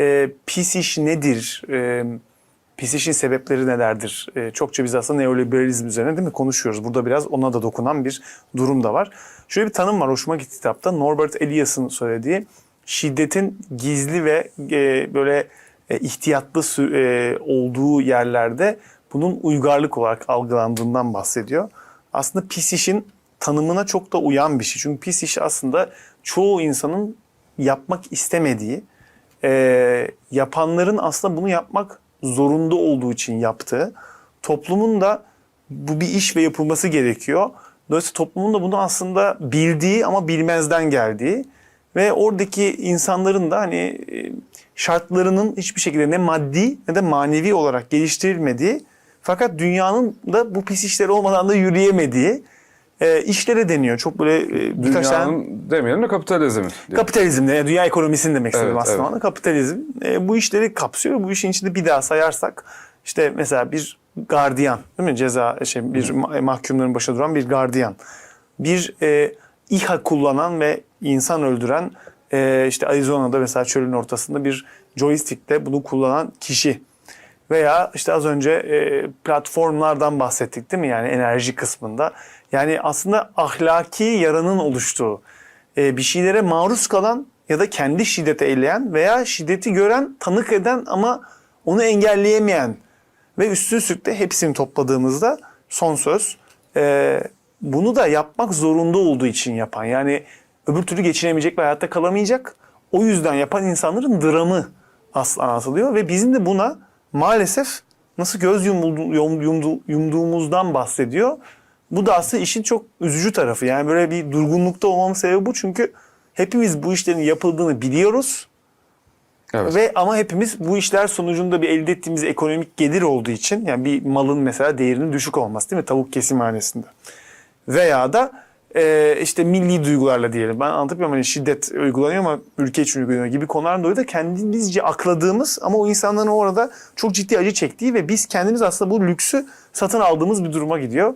E, pis iş nedir? E, pis işin sebepleri nelerdir? E, çokça biz aslında neoliberalizm üzerine değil mi konuşuyoruz. Burada biraz ona da dokunan bir durum da var. Şöyle bir tanım var hoşuma gitti kitapta. Norbert Elias'ın söylediği şiddetin gizli ve e, böyle e, ihtiyatlı e, olduğu yerlerde bunun uygarlık olarak algılandığından bahsediyor. Aslında pis işin tanımına çok da uyan bir şey. Çünkü pis iş aslında çoğu insanın yapmak istemediği, e, yapanların aslında bunu yapmak zorunda olduğu için yaptığı, toplumun da bu bir iş ve yapılması gerekiyor. Dolayısıyla toplumun da bunu aslında bildiği ama bilmezden geldiği ve oradaki insanların da hani e, şartlarının hiçbir şekilde ne maddi ne de manevi olarak geliştirilmediği fakat dünyanın da bu pis işler olmadan da yürüyemediği e, işlere deniyor. Çok böyle e, birkaç tane Dünyanın demeyelim de kapitalizmi. Kapitalizm de dünya ekonomisini demek istedim Evet, aslında. evet. Kapitalizm e, bu işleri kapsıyor. Bu işin içinde bir daha sayarsak işte mesela bir gardiyan değil mi? Ceza şey bir ma- mahkumların başında duran bir gardiyan. Bir e, İHA kullanan ve insan öldüren e, işte Arizona'da mesela çölün ortasında bir joystickle bunu kullanan kişi. Veya işte az önce e, platformlardan bahsettik değil mi? Yani enerji kısmında. Yani aslında ahlaki yaranın oluştuğu e, bir şeylere maruz kalan ya da kendi şiddete eyleyen veya şiddeti gören, tanık eden ama onu engelleyemeyen ve üstün üstlük de hepsini topladığımızda son söz e, bunu da yapmak zorunda olduğu için yapan. Yani öbür türlü geçinemeyecek ve hayatta kalamayacak. O yüzden yapan insanların dramı aslında anlatılıyor ve bizim de buna maalesef nasıl göz yumuldu, yum- yumdu- yumduğumuzdan bahsediyor. Bu da aslında işin çok üzücü tarafı. Yani böyle bir durgunlukta olmamın sebebi bu. Çünkü hepimiz bu işlerin yapıldığını biliyoruz. Evet. Ve ama hepimiz bu işler sonucunda bir elde ettiğimiz ekonomik gelir olduğu için yani bir malın mesela değerinin düşük olması değil mi tavuk kesimhanesinde. Veya da e, işte milli duygularla diyelim. Ben anlatıyorum hani şiddet uygulanıyor ama ülke için uygulanıyor gibi konulardan dolayı da kendimizce akladığımız ama o insanların orada çok ciddi acı çektiği ve biz kendimiz aslında bu lüksü satın aldığımız bir duruma gidiyor.